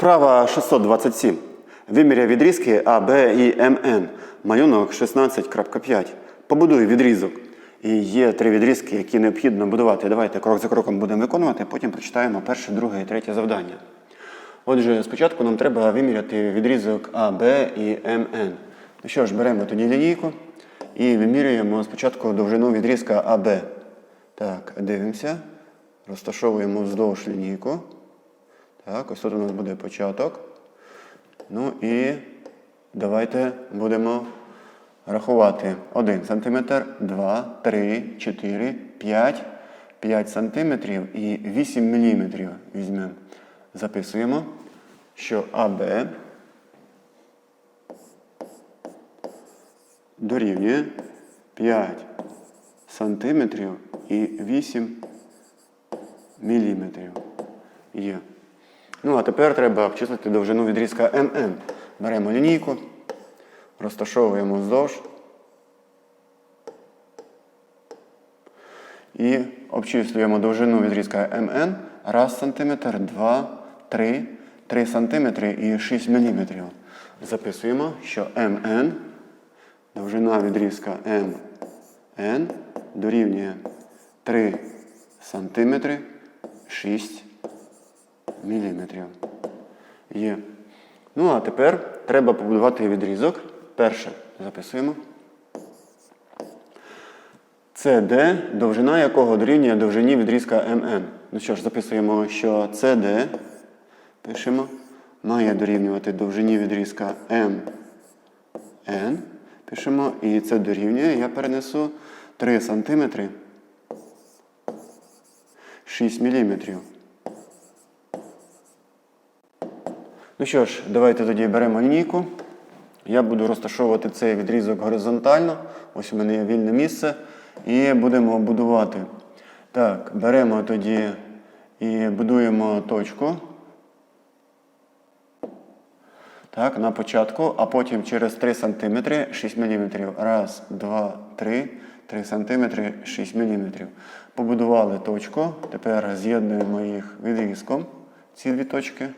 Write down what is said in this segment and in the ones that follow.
Вправа 627. Виміряй відрізки А, Б і МН. Малюнок 16.5. Побудуй відрізок. І є три відрізки, які необхідно будувати. Давайте крок за кроком будемо виконувати, потім прочитаємо перше, друге і третє завдання. Отже, спочатку нам треба виміряти відрізок А, Б і МН. Ну що ж, беремо тоді лінійку і вимірюємо спочатку довжину відрізка АБ. Так, дивимося. Розташовуємо вздовж лінійку. Так, ось тут у нас буде початок. Ну і давайте будемо рахувати. 1 см, 2, 3, 4, 5, 5 см і 8 мм візьмемо. Записуємо, що АБ дорівнює 5 см і 8 міліметрів. Є. Ну, а тепер треба обчислити довжину відрізка МН. Беремо лінійку, розташовуємо вздовж і обчислюємо довжину відрізка МН. Раз сантиметр, два, три, три сантиметри і 6 міліметрів. Записуємо, що МН, довжина відрізка МН дорівнює 3 сантиметри 6 міліметрів. Є. Ну, а тепер треба побудувати відрізок. Перше записуємо. CD, довжина якого дорівнює довжині відрізка МН. Ну що ж, записуємо, що CD, пишемо, має дорівнювати довжині відрізка МН. Пишемо, і це дорівнює, я перенесу 3 см 6 міліметрів. Ну що ж, давайте тоді беремо лінійку. Я буду розташовувати цей відрізок горизонтально. Ось у мене є вільне місце. І будемо будувати. Так, беремо тоді і будуємо точку. Так, на початку, а потім через 3 см 6 мм. Раз, два, три, 3 см 6 мм. Побудували точку. Тепер з'єднуємо їх відрізком. Ці дві точки.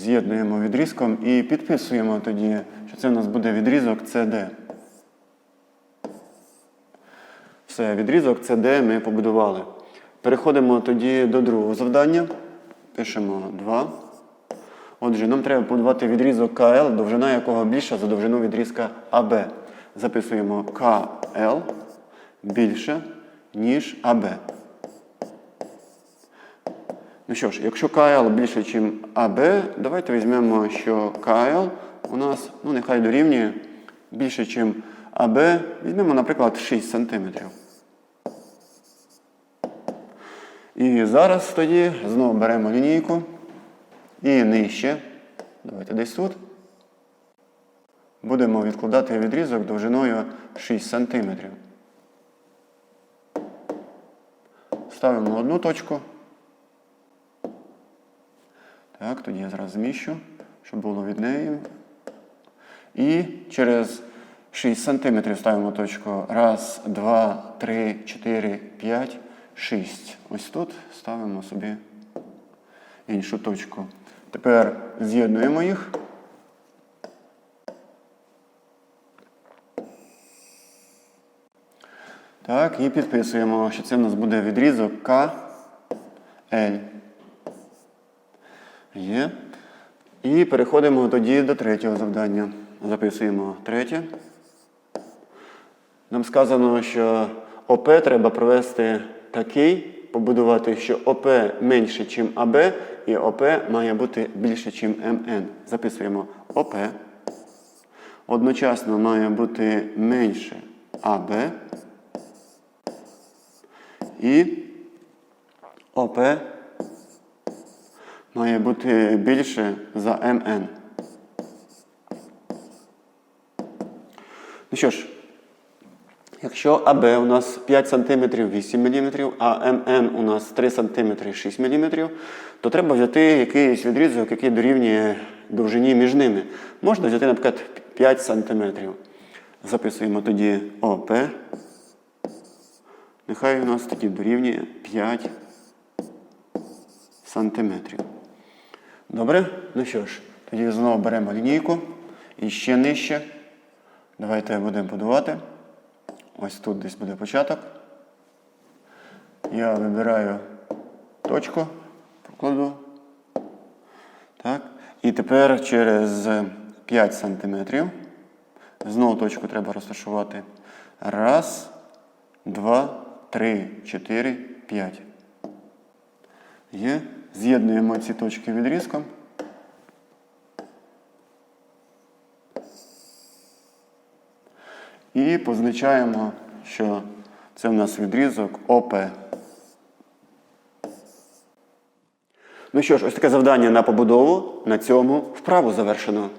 З'єднуємо відрізком і підписуємо тоді, що це у нас буде відрізок CD. Все, відрізок CD ми побудували. Переходимо тоді до другого завдання. Пишемо 2. Отже, нам треба побудувати відрізок КЛ, довжина якого більша за довжину відрізка АБ. Записуємо КЛ більше, ніж АБ. Ну що ж, якщо КЛ більше, ніж АБ, давайте візьмемо, що КЛ у нас, ну нехай дорівнює більше, ніж АБ. Візьмемо, наприклад, 6 см. І зараз тоді знову беремо лінійку і нижче. Давайте десь тут. Будемо відкладати відрізок довжиною 6 см. Ставимо одну точку. Так, тоді я зараз зміщу, щоб було від неї. І через 6 см ставимо точку. Раз, два, три, чотири, п'ять, шість. Ось тут ставимо собі іншу точку. Тепер з'єднуємо їх. Так, і підписуємо, що це в нас буде відрізок КЛ. Є. І переходимо тоді до третього завдання. Записуємо третє. Нам сказано, що ОП треба провести такий, побудувати, що ОП менше, ніж АБ, і ОП має бути більше, ніж МН. Записуємо ОП. Одночасно має бути менше АБ. І ОП має бути більше за МН. Ну що ж, якщо АБ у нас 5 см 8 мм, а МН у нас 3 см 6 мм, то треба взяти якийсь відрізок, який дорівнює довжині між ними. Можна взяти, наприклад, 5 см. Записуємо тоді ОП. Нехай у нас тоді дорівнює 5 сантиметрів. Добре? Ну що ж, тоді знову беремо лінійку і ще нижче. Давайте будемо будувати. Ось тут десь буде початок. Я вибираю точку, прокладу. Так. І тепер через 5 сантиметрів. Знову точку треба розташувати. Раз, два, три, чотири, п'ять. Є. З'єднуємо ці точки відрізком. І позначаємо, що це в нас відрізок ОП. Ну що ж, ось таке завдання на побудову. На цьому вправу завершено.